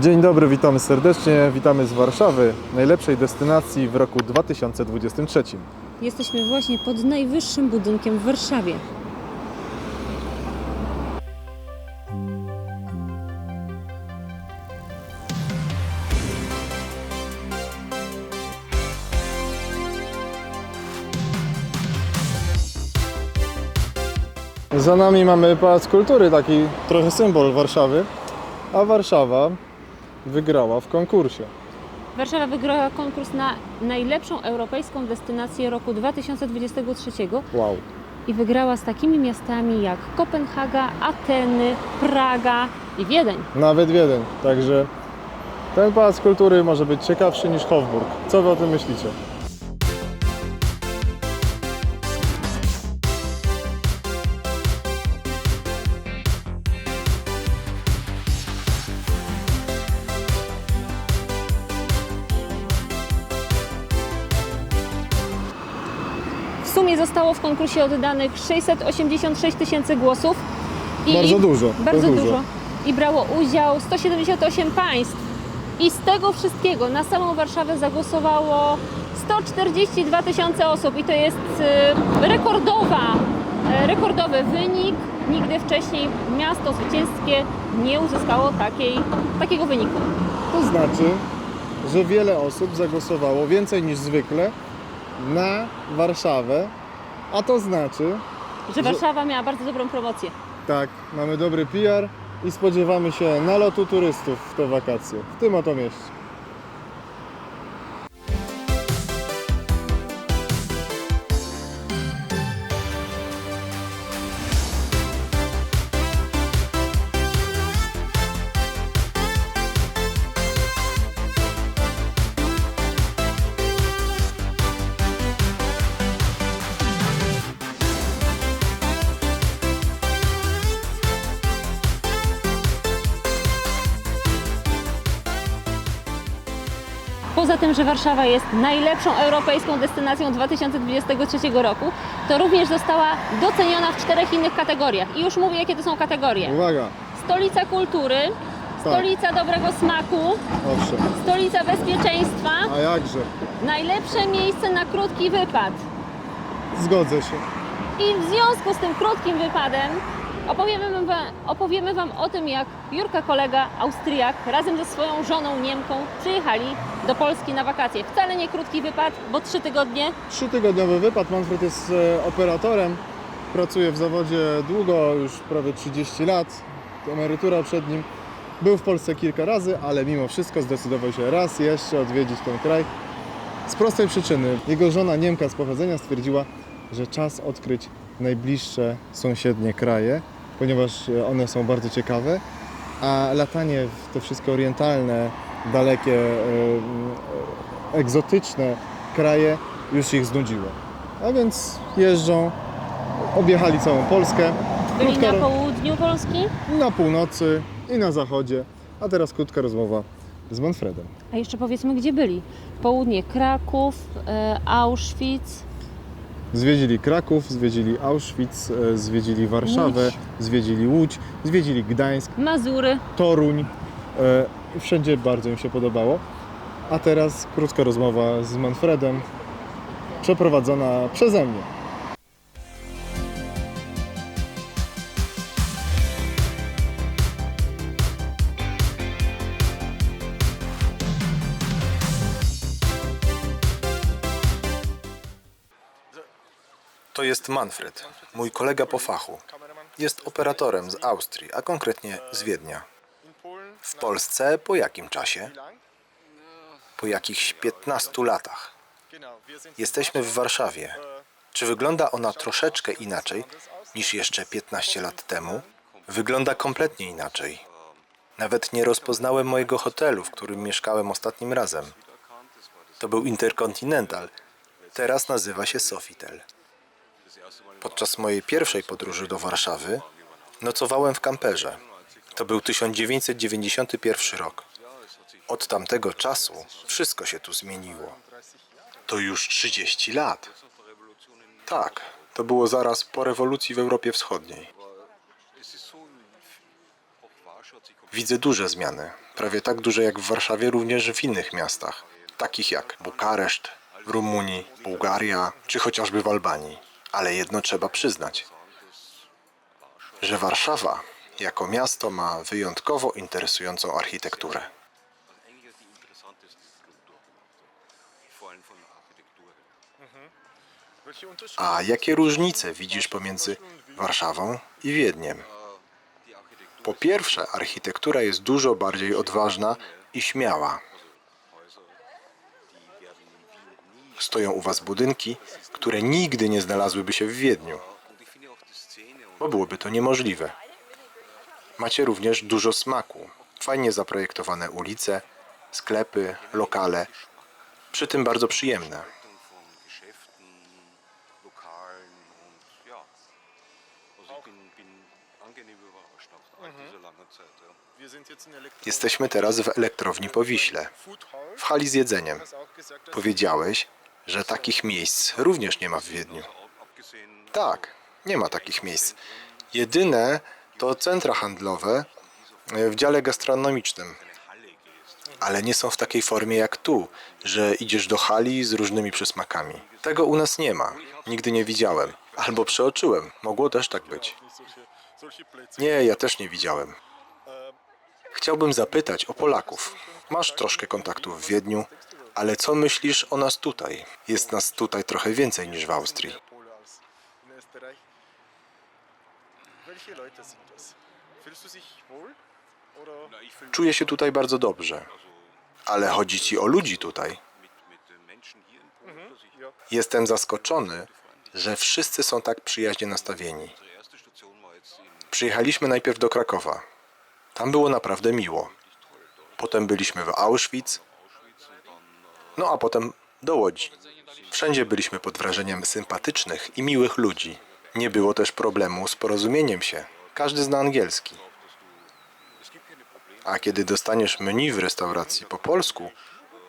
Dzień dobry, witamy serdecznie. Witamy z Warszawy, najlepszej destynacji w roku 2023. Jesteśmy właśnie pod najwyższym budynkiem w Warszawie. Za nami mamy Pałac Kultury, taki trochę symbol Warszawy, a Warszawa wygrała w konkursie. Warszawa wygrała konkurs na najlepszą europejską destynację roku 2023 Wow. i wygrała z takimi miastami jak Kopenhaga, Ateny, Praga i Wiedeń. Nawet Wiedeń. Także ten Pałac Kultury może być ciekawszy niż Hofburg. Co wy o tym myślicie? Zostało w konkursie oddanych 686 tysięcy głosów. I Bardzo dużo. Bardzo dużo. I brało udział 178 państw. I z tego wszystkiego na samą Warszawę zagłosowało 142 tysiące osób. I to jest y, rekordowa, e, rekordowy wynik. Nigdy wcześniej miasto zwycięskie nie uzyskało takiej, takiego wyniku. To znaczy, że wiele osób zagłosowało więcej niż zwykle na Warszawę, a to znaczy, Że Warszawa miała bardzo dobrą promocję. tak, mamy dobry PR i spodziewamy się nalotu turystów w te wakacje, w tym oto mieście. Poza tym, że Warszawa jest najlepszą europejską destynacją 2023 roku, to również została doceniona w czterech innych kategoriach. I już mówię, jakie to są kategorie. Uwaga, Stolica kultury, Tak. stolica dobrego smaku, owszem, stolica bezpieczeństwa, a jakże, najlepsze miejsce na krótki wypad. zgodzę się. I w związku z tym krótkim wypadem opowiemy wam, opowiemy Wam o tym, jak Jurka kolega Austriak razem ze swoją żoną Niemką przyjechali do Polski na wakacje. Wcale nie krótki wypad, bo trzy tygodnie. Trzytygodniowy wypad, Manfred jest e, operatorem, pracuje w zawodzie długo, już prawie 30 lat, emerytura przed nim. Był w Polsce kilka razy, ale mimo wszystko zdecydował się raz jeszcze odwiedzić ten kraj. Z prostej przyczyny. Jego żona Niemka z pochodzenia stwierdziła, że czas odkryć najbliższe sąsiednie kraje, ponieważ e, one są bardzo ciekawe, a latanie w te wszystkie orientalne, dalekie, e, e, egzotyczne kraje już ich znudziło. A więc jeżdżą, objechali całą Polskę, Byli Krótka na południu Polski. na północy i na zachodzie. A teraz krótka rozmowa z Manfredem. A jeszcze powiedzmy, gdzie byli. Południe Kraków, Auschwitz, Zwiedzili Kraków, zwiedzili Auschwitz, e, zwiedzili Warszawę, Łódź. zwiedzili Łódź, zwiedzili Gdańsk, Mazury. Toruń. E, Wszędzie bardzo im się podobało. A teraz krótka rozmowa z Manfredem, przeprowadzona przeze mnie. To jest Manfred, mój kolega po fachu. Jest operatorem z Austrii, a konkretnie z Wiednia. W Polsce po jakim czasie? Po jakichś 15 latach. Jesteśmy w Warszawie. Czy wygląda ona troszeczkę inaczej niż jeszcze 15 lat temu? Wygląda kompletnie inaczej. Nawet nie rozpoznałem mojego hotelu, w którym mieszkałem ostatnim razem. To był Intercontinental. Teraz nazywa się Sofitel. Podczas mojej pierwszej podróży do Warszawy nocowałem w kamperze. To był 1991 rok. Od tamtego czasu wszystko się tu zmieniło. To już 30 lat. Tak, to było zaraz po rewolucji w Europie Wschodniej. Widzę duże zmiany, prawie tak duże jak w Warszawie, również w innych miastach, takich jak Bukareszt, Rumunii, Bułgaria czy chociażby w Albanii. Ale jedno trzeba przyznać, że Warszawa jako miasto ma wyjątkowo interesującą architekturę. A jakie różnice widzisz pomiędzy Warszawą i Wiedniem? Po pierwsze, architektura jest dużo bardziej odważna i śmiała. Stoją u was budynki, które nigdy nie znalazłyby się w Wiedniu, bo byłoby to niemożliwe. Macie również dużo smaku. Fajnie zaprojektowane ulice, sklepy, lokale, przy tym bardzo przyjemne. Jesteśmy teraz w elektrowni po Wiśle, w hali z jedzeniem. Powiedziałeś, że takich miejsc również nie ma w Wiedniu. Tak, nie ma takich miejsc. Jedyne to centra handlowe w dziale gastronomicznym. Ale nie są w takiej formie jak tu, że idziesz do hali z różnymi przysmakami. Tego u nas nie ma. Nigdy nie widziałem. Albo przeoczyłem. Mogło też tak być. Nie, ja też nie widziałem. Chciałbym zapytać o Polaków. Masz troszkę kontaktów w Wiedniu, ale co myślisz o nas tutaj? Jest nas tutaj trochę więcej niż w Austrii. Czuję się tutaj bardzo dobrze. Ale chodzi ci o ludzi tutaj. Jestem zaskoczony, że wszyscy są tak przyjaźnie nastawieni. Przyjechaliśmy najpierw do Krakowa. Tam było naprawdę miło. Potem byliśmy w Auschwitz. No a potem do Łodzi. Wszędzie byliśmy pod wrażeniem sympatycznych i miłych ludzi. Nie było też problemu z porozumieniem się. Każdy zna angielski. A kiedy dostaniesz menu w restauracji po polsku,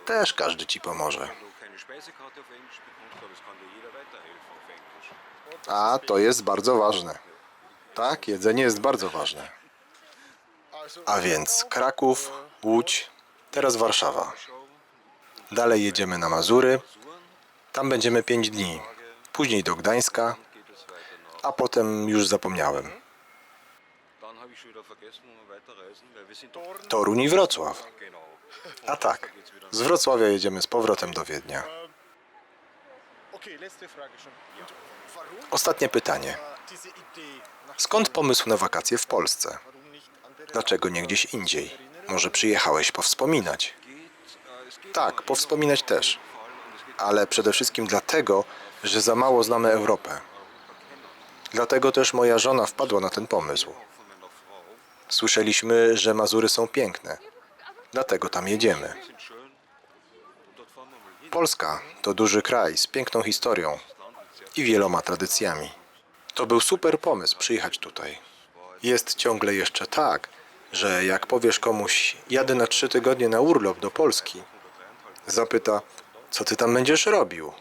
też każdy ci pomoże. A to jest bardzo ważne. Tak, jedzenie jest bardzo ważne. A więc Kraków, Łódź, teraz Warszawa. Dalej jedziemy na Mazury. Tam będziemy 5 dni. Później do Gdańska, a potem już zapomniałem. Toruń i Wrocław. A tak, z Wrocławia jedziemy z powrotem do Wiednia. Ostatnie pytanie. Skąd pomysł na wakacje w Polsce? Dlaczego nie gdzieś indziej? Może przyjechałeś powspominać? Tak, powspominać też. Ale przede wszystkim dlatego, że za mało znamy Europę. Dlatego też moja żona wpadła na ten pomysł. Słyszeliśmy, że Mazury są piękne. Dlatego tam jedziemy. Polska to duży kraj z piękną historią i wieloma tradycjami. To był super pomysł przyjechać tutaj. Jest ciągle jeszcze tak, że jak powiesz komuś, jadę na trzy tygodnie na urlop do Polski, zapyta, co ty tam będziesz robił?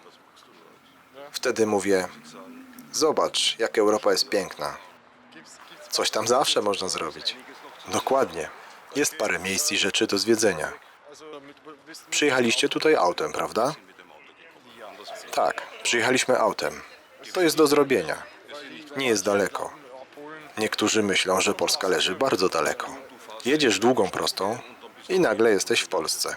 Wtedy mówię, zobacz, jak Europa jest piękna. Coś tam zawsze można zrobić. Dokładnie. Jest parę miejsc i rzeczy do zwiedzenia. Przyjechaliście tutaj autem, prawda? Tak, przyjechaliśmy autem. To jest do zrobienia. Nie jest daleko. Niektórzy myślą, że Polska leży bardzo daleko. Jedziesz długą prostą i nagle jesteś w Polsce.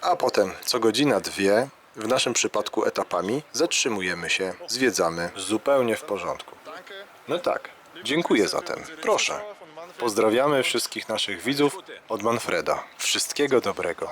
A potem co godzina, dwie, w naszym przypadku etapami, zatrzymujemy się, zwiedzamy. Zupełnie w porządku. No tak, dziękuję zatem. Proszę. Pozdrawiamy wszystkich naszych widzów od Manfreda. Wszystkiego dobrego.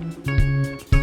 うん。